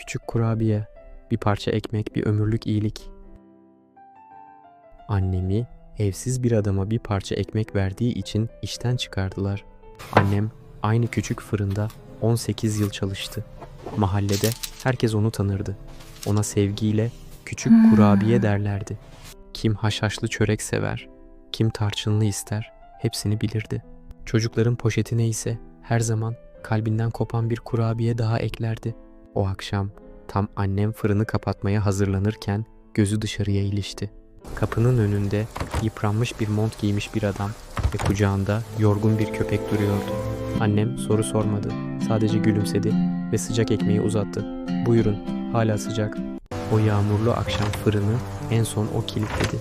küçük kurabiye, bir parça ekmek, bir ömürlük iyilik. Annemi evsiz bir adama bir parça ekmek verdiği için işten çıkardılar. Annem aynı küçük fırında 18 yıl çalıştı. Mahallede herkes onu tanırdı. Ona sevgiyle küçük kurabiye derlerdi. Kim haşhaşlı çörek sever, kim tarçınlı ister, hepsini bilirdi. Çocukların poşetine ise her zaman kalbinden kopan bir kurabiye daha eklerdi. O akşam tam annem fırını kapatmaya hazırlanırken gözü dışarıya ilişti. Kapının önünde yıpranmış bir mont giymiş bir adam ve kucağında yorgun bir köpek duruyordu. Annem soru sormadı. Sadece gülümsedi ve sıcak ekmeği uzattı. Buyurun, hala sıcak. O yağmurlu akşam fırını en son o kilitledi.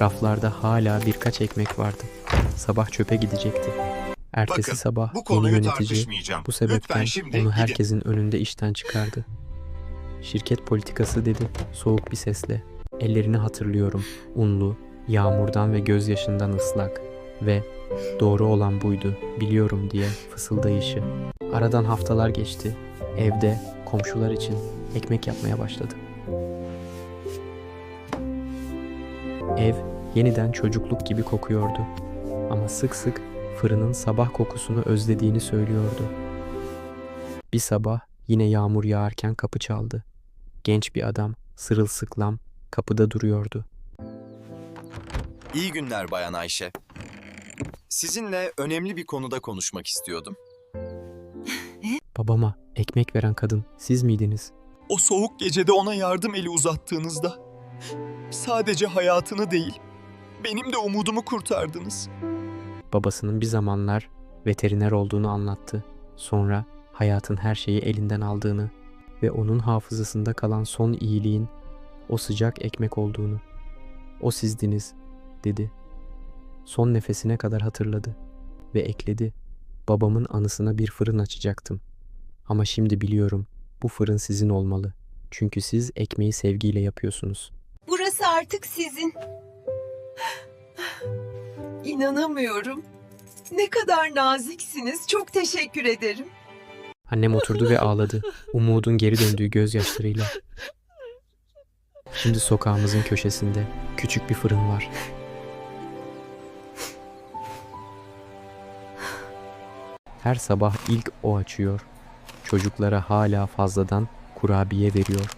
Raflarda hala birkaç ekmek vardı. Sabah çöpe gidecekti. Ertesi Bakın, sabah Bu yeni konuyu yönetici tartışmayacağım. bu sebepten onu gidin. herkesin önünde işten çıkardı. Şirket politikası dedi soğuk bir sesle. Ellerini hatırlıyorum. Unlu, yağmurdan ve gözyaşından ıslak ve doğru olan buydu, biliyorum diye fısıldayışı. Aradan haftalar geçti. Evde komşular için ekmek yapmaya başladı. Ev yeniden çocukluk gibi kokuyordu. Ama sık sık fırının sabah kokusunu özlediğini söylüyordu. Bir sabah yine yağmur yağarken kapı çaldı. Genç bir adam sırılsıklam kapıda duruyordu. İyi günler Bayan Ayşe. Sizinle önemli bir konuda konuşmak istiyordum. Babama ekmek veren kadın siz miydiniz? O soğuk gecede ona yardım eli uzattığınızda sadece hayatını değil, benim de umudumu kurtardınız. Babasının bir zamanlar veteriner olduğunu anlattı. Sonra hayatın her şeyi elinden aldığını ve onun hafızasında kalan son iyiliğin o sıcak ekmek olduğunu. O sizdiniz, dedi. Son nefesine kadar hatırladı ve ekledi. Babamın anısına bir fırın açacaktım. Ama şimdi biliyorum bu fırın sizin olmalı. Çünkü siz ekmeği sevgiyle yapıyorsunuz. Burası artık sizin. İnanamıyorum. Ne kadar naziksiniz. Çok teşekkür ederim. Annem oturdu ve ağladı. Umudun geri döndüğü gözyaşlarıyla. Şimdi sokağımızın köşesinde küçük bir fırın var. Her sabah ilk o açıyor. Çocuklara hala fazladan kurabiye veriyor.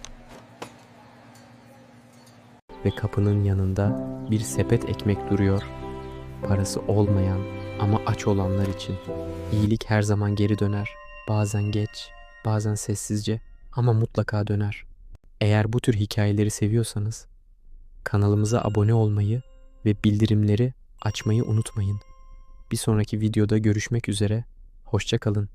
Ve kapının yanında bir sepet ekmek duruyor. Parası olmayan ama aç olanlar için. İyilik her zaman geri döner. Bazen geç, bazen sessizce ama mutlaka döner. Eğer bu tür hikayeleri seviyorsanız kanalımıza abone olmayı ve bildirimleri açmayı unutmayın. Bir sonraki videoda görüşmek üzere. Hoşça kalın.